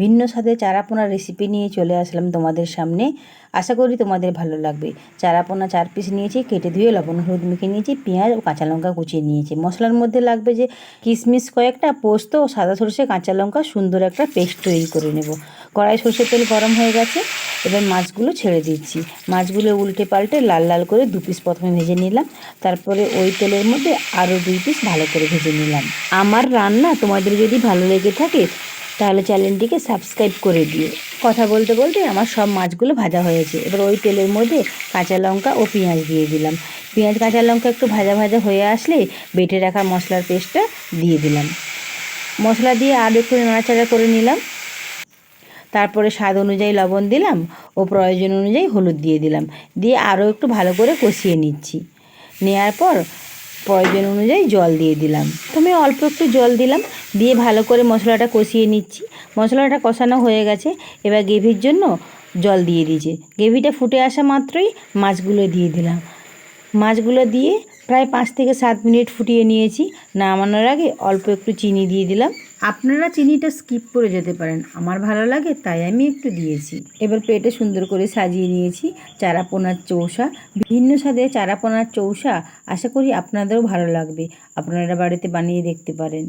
ভিন্ন স্বাদে চারাপোনার রেসিপি নিয়ে চলে আসলাম তোমাদের সামনে। আশা করি তোমাদের ভালো লাগবে। চারাপোনা চার পিস নিয়েছি, কেটে ধুয়ে লবণ হলুদ মেখে নিয়েছি, পেঁয়াজ ও কাঁচা লঙ্কা কুচিয়ে নিয়েছি। মশলার মধ্যে লাগবে যে কিশমিশ কয়েকটা পোস্ত ও সাদা সরষে, কাঁচা লঙ্কা, সুন্দর একটা পেস্ট তৈরি করে নেব। কড়াই সর্ষের তেল গরম হয়ে গেছে, এবার মাছগুলো ছেড়ে দিচ্ছি। মাছগুলো উল্টে পাল্টে লাল লাল করে দু পিস প্রথমে ভেজে নিলাম, তারপরে ওই তেলের মধ্যে আরও দুই পিস ভালো করে ভেজে নিলাম। আমার রান্না তোমাদের যদি ভালো লেগে থাকে তাহলে চ্যানেলটিকে সাবস্ক্রাইব করে দিও। কথা বলতে বলতে আমার সব মাছগুলো ভাজা হয়েছে এবার ওই তেলের মধ্যে কাঁচা লঙ্কা ও পেঁয়াজ দিয়ে দিলাম। পেঁয়াজ, কাঁচা লঙ্কা একটু ভাজা ভাজা হয়ে আসলে বেটে রাখা মশলার পেস্টটা দিয়ে দিলাম। মশলা দিয়ে আর একটু নাড়াচাড়া করে নিলাম। তারপরে স্বাদ অনুযায়ী লবণ দিলাম ও প্রয়োজন অনুযায়ী হলুদ দিয়ে দিলাম। দিয়ে আরও একটু ভালো করে কষিয়ে নিচ্ছি। নেওয়ার পর প্রয়োজন অনুযায়ী জল দিয়ে দিলাম। তো আমি অল্প একটু জল দিলাম, দিয়ে ভালো করে মশলাটা কষিয়ে নিচ্ছি। মশলাটা কষানো হয়ে গেছে, এবার গ্রেভির জন্য জল দিয়ে দিয়েছে। গ্রেভিটা ফুটে আসা মাত্রই মাছগুলো দিয়ে দিলাম। মাছগুলো দিয়ে প্রায় পাঁচ থেকে সাত মিনিট ফুটিয়ে নিয়েছি। নামানোর আগে অল্প একটু চিনি দিয়ে দিলাম। আপনারা চিনিটা স্কিপ করে যেতে পারেন। আমার ভালো লাগে, তাই আমি একটু দিয়েছি। এবার পেটে সুন্দর করে সাজিয়ে নিয়েছি চারাপোনার চৌসা বিভিন্ন স্বাদে চারাপোনার চৌসা আশা করি আপনাদেরও ভালো লাগবে। আপনারা বাড়িতে বানিয়ে দেখতে পারেন।